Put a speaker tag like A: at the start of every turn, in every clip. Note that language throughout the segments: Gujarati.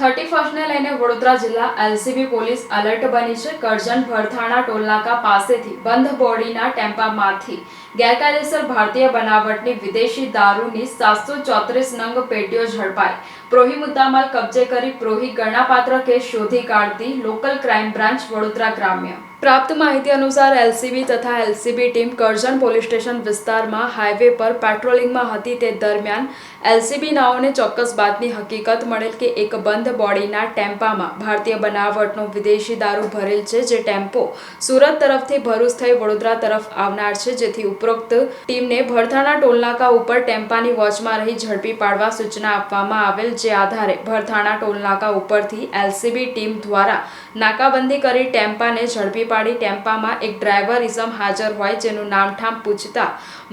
A: બ્રેકફાસ્ટને લઈને વડોદરા જિલ્લા એલસીબી પોલીસ એલર્ટ બની છે. કરજણ ભરથાણા ટોલનાકા પાસેથી બંધ બોડીના ટેમ્પામાંથી ગેરકાયદેસર ભારતીય બનાવટની વિદેશી દારૂની સાતસો ચોત્રીસ નંગ પેટીઓ ઝડપાઈ. પ્રોહી મુદ્દામાલ કબજે કરી પ્રોહી ગણનાપાત્ર કેસ શોધી કાઢતી લોકલ ક્રાઇમ બ્રાન્ચ વડોદરા ગ્રામ્ય. પ્રાપ્ત માહિતી અનુસાર એલસીબી તથા LCB team Karjan police station વિસ્તારમાં હાઈવે પર પેટ્રોલિંગમાં હતી તે દરમિયાન એલસીબી નાઓને ચોક્કસ બાતની હકીકત મળેલ કે એક બંધ બોડીના ટેમ્પામાં ભારતીય બનાવટનો વિદેશી દારૂ ભરેલ છે જે ટેમ્પો સુરત તરફથી ભરૂચ થઈ વડોદરા તરફ આવનાર છે, જેથી ઉપરોક્ત ટીમને ભરથાણા ટોલનાકા ઉપર ટેમ્પાની વોચમાં રહી ઝડપી પાડવા સૂચના આપવામાં આવેલ જે આધારે ભરથાણા ટોલનાકા ઉપરથી એલસીબી ટીમ દ્વારા નાકાબંધી કરી ટેમ્પાને ઝડપી પાડી. ટેમ્પામાં એક ડ્રાઈવર ઇસમ હાજર હોય, જેનું નામઠામ પૂછતા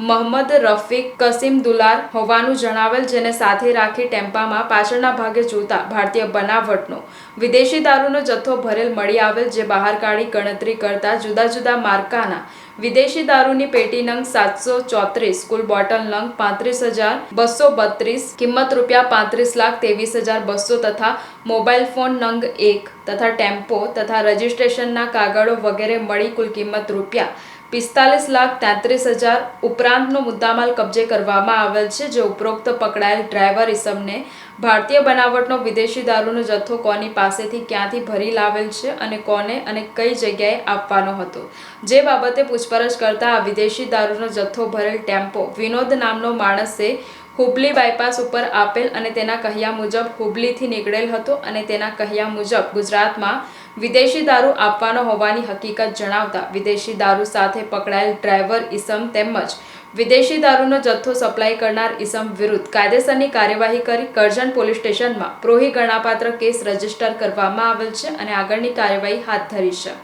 A: મોહમ્મદ રફીક કસીમ દુલાર હોવાનું જણાવેલ, જેને સાથે રાખી ટેમ્પામાં પાછળના ભાગે જોતા ભારતીય બનાવટનો વિદેશી દારૂનો જથ્થો ભરેલ મળી આવેલ, જે બહાર કાઢી ગણતરી કરતા જુદા જુદા માર્કાના વિદેશી દારૂની પેટી નંગ સાતસો ચોત્રીસ, કુલ બોટલ નંગ પાંત્રીસ હજાર બસો બત્રીસ, કિંમત રૂપિયા પાંત્રીસ લાખ ત્રેવીસ હજાર બસો તથા મોબાઈલ ફોન નંગ એક તથા ટેમ્પો તથા રજિસ્ટ્રેશનના કાગળો વગેરે મળી કુલ કિંમત રૂપિયા પિસ્તાલીસ લાખ તેત્રીસ હજાર ઉપરાંતનો મુદ્દામાલ કબજે કરવામાં આવેલ છે, જે ઉપરોક્ત પકડાયેલ ડ્રાઈવર ઇસમને ભારતીય બનાવટનો વિદેશી દારૂનો જથ્થો કોની પાસેથી ક્યાંથી ભરી લાવેલ છે અને કોને અને કઈ જગ્યાએ આપવાનો હતો? જે બાબતે પૂછપરછ કરતા આ વિદેશી દારૂનો જથ્થો ભરેલ ટેમ્પો વિનોદ નામનો માણસે હુબલી બાયપાસ ઉપર આપેલ અને તેના કહ્યા મુજબ હુબલીથી નીકળેલ હતો અને તેના કહ્યા મુજબ ગુજરાતમાં વિદેશી દારૂ આપવાનો હોવાની હકીકત જણાવતા વિદેશી દારૂ સાથે પકડાયેલ ડ્રાઈવર ઇસમ તેમજ વિદેશી દારૂનો જથ્થો સપ્લાય કરનાર ઇસમ વિરુદ્ધ કાયદેસરની કાર્યવાહી કરી કરજણ પોલીસ સ્ટેશનમાં પ્રોહી ગણાપાત્ર કેસ રજિસ્ટર કરવામાં આવેલ છે અને આગળની કાર્યવાહી હાથ ધરી છે.